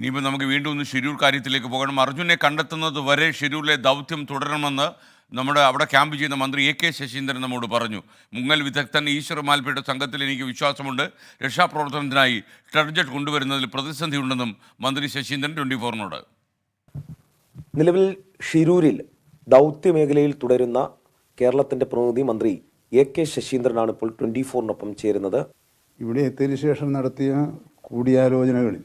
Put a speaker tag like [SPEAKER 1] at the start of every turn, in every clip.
[SPEAKER 1] ഇനിയിപ്പോൾ നമുക്ക് വീണ്ടും ഒന്ന് ഷിരൂർ കാര്യത്തിലേക്ക് പോകണം. അർജുനെ കണ്ടെത്തുന്നത് വരെ ഷിരൂരിലെ ദൗത്യം തുടരണമെന്ന് നമ്മുടെ അവിടെ ക്യാമ്പ് ചെയ്യുന്ന മന്ത്രി എ കെ ശശീന്ദ്രൻ നമ്മോട് പറഞ്ഞു. മുങ്ങൽ വിദഗ്ധൻ ഈശ്വർ മാൽപ്പയുടെ സംഘത്തിൽ എനിക്ക് വിശ്വാസമുണ്ട്. രക്ഷാപ്രവർത്തനത്തിനായി ടെർജറ്റ് കൊണ്ടുവരുന്നതിൽ പ്രതിസന്ധിയുണ്ടെന്നും മന്ത്രി ശശീന്ദ്രൻ ട്വന്റി ഫോറിനോട്
[SPEAKER 2] നിലവിൽ ഷിരൂരിൽ ദൗത്യമേഖലയിൽ തുടരുന്ന കേരളത്തിന്റെ പ്രതിനിധി മന്ത്രി എ കെ ശശീന്ദ്രനാണ് ഇപ്പോൾ ട്വന്റി ഫോറിനൊപ്പം ചേരുന്നത്.
[SPEAKER 3] ഇവിടെ എത്തിയതിനു ശേഷം നടത്തിയ കൂടിയാലോചനകളിൽ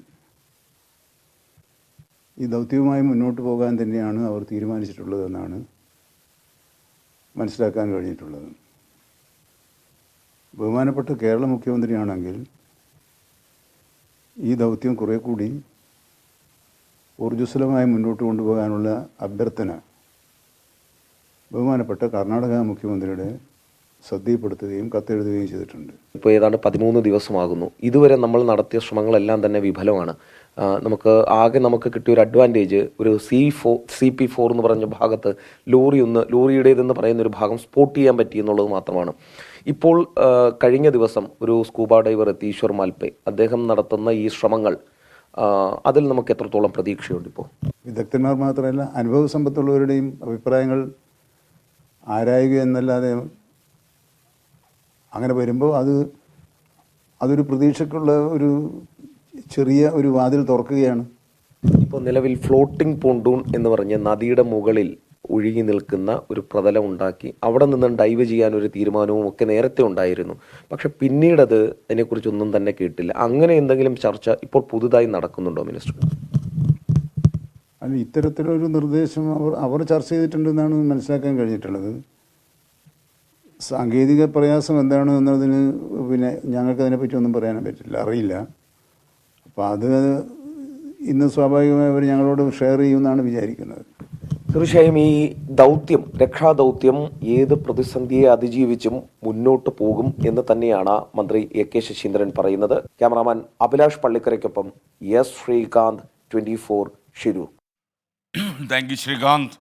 [SPEAKER 3] ഈ ദൗത്യവുമായി മുന്നോട്ട് പോകാൻ തന്നെയാണ് അവർ തീരുമാനിച്ചിട്ടുള്ളതെന്നാണ് മനസ്സിലാക്കാൻ കഴിഞ്ഞിട്ടുള്ളത്. ബഹുമാനപ്പെട്ട കേരള മുഖ്യമന്ത്രിയാണെങ്കിൽ ഈ ദൗത്യം കുറേ കൂടി ഊർജസ്വലമായി മുന്നോട്ട് കൊണ്ടുപോകാനുള്ള അഭ്യർത്ഥന ബഹുമാനപ്പെട്ട കർണാടക മുഖ്യമന്ത്രിയുടെ ശ്രദ്ധയിൽപ്പെടുത്തുകയും കത്തെഴുതുകയും ചെയ്തിട്ടുണ്ട്.
[SPEAKER 2] ഇപ്പോൾ ഏതാണ്ട് പതിമൂന്ന് ദിവസമാകുന്നു. ഇതുവരെ നമ്മൾ നടത്തിയ ശ്രമങ്ങളെല്ലാം തന്നെ വിഫലമാണ്. നമുക്ക് ആകെ നമുക്ക് കിട്ടിയ ഒരു അഡ്വാന്റേജ് ഒരു സി ഫോ സി പി ഫോർ എന്ന് പറഞ്ഞ ഭാഗത്ത് ലോറി ഒന്ന് ലോറിയുടേതെന്ന് പറയുന്ന ഒരു ഭാഗം സ്പോട്ട് ചെയ്യാൻ പറ്റി എന്നുള്ളത് മാത്രമാണ്. ഇപ്പോൾ കഴിഞ്ഞ ദിവസം ഒരു സ്കൂബ ഡൈവർ എത്തി ഈശ്വർ മാൽപ്പെ അദ്ദേഹം നടത്തുന്ന ഈ ശ്രമങ്ങൾ അതിൽ നമുക്ക് എത്രത്തോളം പ്രതീക്ഷയുണ്ട് ഇപ്പോൾ
[SPEAKER 3] വിദഗ്ധന്മാർ മാത്രമല്ല അനുഭവ സമ്പത്തുള്ളവരുടെയും അഭിപ്രായങ്ങൾ ആരായുക എന്നല്ലാതെ അങ്ങനെ വരുമ്പോൾ അത് അതൊരു പ്രതീക്ഷയ്ക്കുള്ള ഒരു ചെറിയ ഒരു വാതിൽ തുറക്കുകയാണ്.
[SPEAKER 2] ഇപ്പോൾ നിലവിൽ ഫ്ലോട്ടിംഗ് പോണ്ടൂൺ എന്ന് പറഞ്ഞ നദിയുടെ മുകളിൽ ഒഴുകി നിൽക്കുന്ന ഒരു പ്രതലം ഉണ്ടാക്കി അവിടെ നിന്ന് ഡൈവ് ചെയ്യാൻ ഒരു തീരുമാനവും ഒക്കെ നേരത്തെ ഉണ്ടായിരുന്നു. പക്ഷെ പിന്നീടത് അതിനെക്കുറിച്ചൊന്നും തന്നെ കേട്ടില്ല. അങ്ങനെ എന്തെങ്കിലും ചർച്ച ഇപ്പോൾ പുതുതായി നടക്കുന്നുണ്ടോ മിനിസ്റ്റർ
[SPEAKER 3] അല്ല ഇത്തരത്തിലൊരു നിർദ്ദേശം അവർ അവർ ചർച്ച ചെയ്തിട്ടുണ്ടെന്നാണ് മനസ്സിലാക്കാൻ കഴിഞ്ഞിട്ടുള്ളത്. സാങ്കേതിക പ്രയാസം എന്താണ് എന്നതിന് പിന്നെ ഞങ്ങൾക്ക് അതിനെപ്പറ്റി ഒന്നും പറയാൻ പറ്റില്ല. അറിയില്ല. അപ്പോൾ അത് ഇന്ന് സ്വാഭാവികമായി അവർ ഞങ്ങളോട് ഷെയർ ചെയ്യുമെന്നാണ് വിചാരിക്കുന്നത്.
[SPEAKER 2] തീർച്ചയായും ഈ ദൗത്യം രക്ഷാദൗത്യം ഏത് പ്രതിസന്ധിയെ അതിജീവിച്ചും മുന്നോട്ട് പോകും എന്ന് തന്നെയാണ് മന്ത്രി എ കെ ശശീന്ദ്രൻ പറയുന്നത്. Cameraman Abhilash പള്ളിക്കരയ്ക്കൊപ്പം S Sreekanth twenty four Shirur.
[SPEAKER 1] Thank you Sreekanth.